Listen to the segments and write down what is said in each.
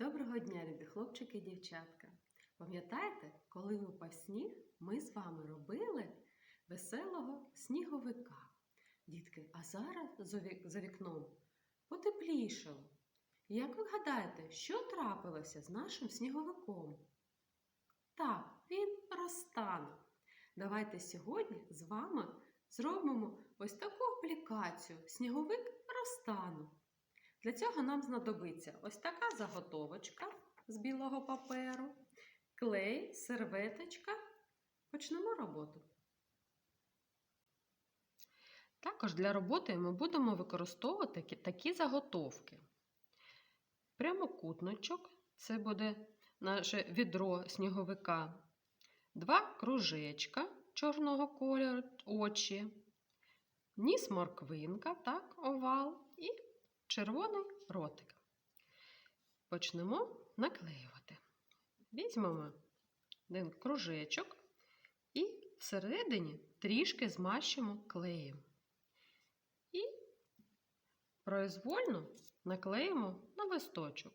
Доброго дня, любі хлопчики і дівчатка! Пам'ятаєте, коли випав сніг, ми з вами робили веселого сніговика. Дітки, а зараз за вікном потеплішало. Як ви гадаєте, що трапилося з нашим сніговиком? Так, він розтане. Давайте сьогодні з вами зробимо ось таку аплікацію Сніговик розтану. Для цього нам знадобиться ось така заготовочка з білого паперу, клей, серветочка. Почнемо роботу. Також для роботи ми будемо використовувати такі заготовки. Прямокутничок це буде наше відро сніговика, два кружечка чорного кольору, очі, ніс морквинка, так, овал і червоний ротик. Почнемо наклеювати. Візьмемо один кружечок і всередині трішки змащимо клеєм. І произвольно наклеїмо на листочок.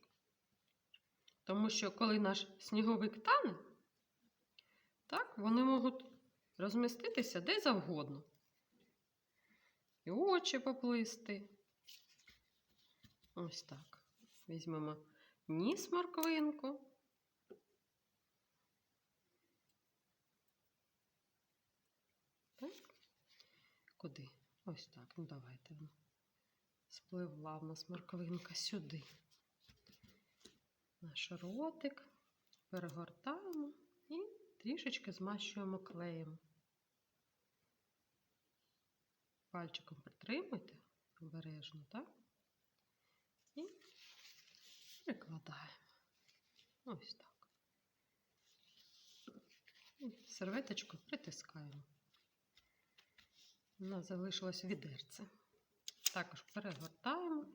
Тому що коли наш сніговик тане, так, вони можуть розміститися де завгодно. І очі поплисти. Ось так. Візьмемо ніс морквинку. Так. Куди? Ось так. Ну давайте. Спливла в нас морквинка сюди. Наш ротик. Перегортаємо і трішечки змащуємо клеєм. Пальчиком притримуйте обережно, так? І прикладаємо. Ось так. І серветочку притискаємо. У нас залишилось відерце. Також перегортаємо.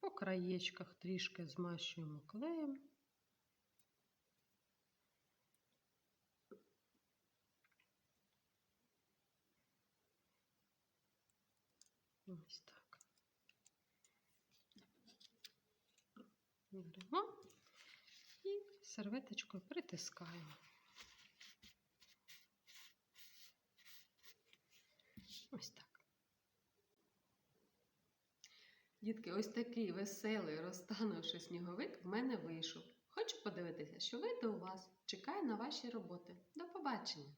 По краєчках трішки змащуємо клеєм. Ось так. Беремо і серветочкою притискаємо. Ось так. Дітки, ось такий веселий розтанувший сніговик в мене вийшов. Хочу подивитися, що вийде у вас. Чекаю на ваші роботи. До побачення!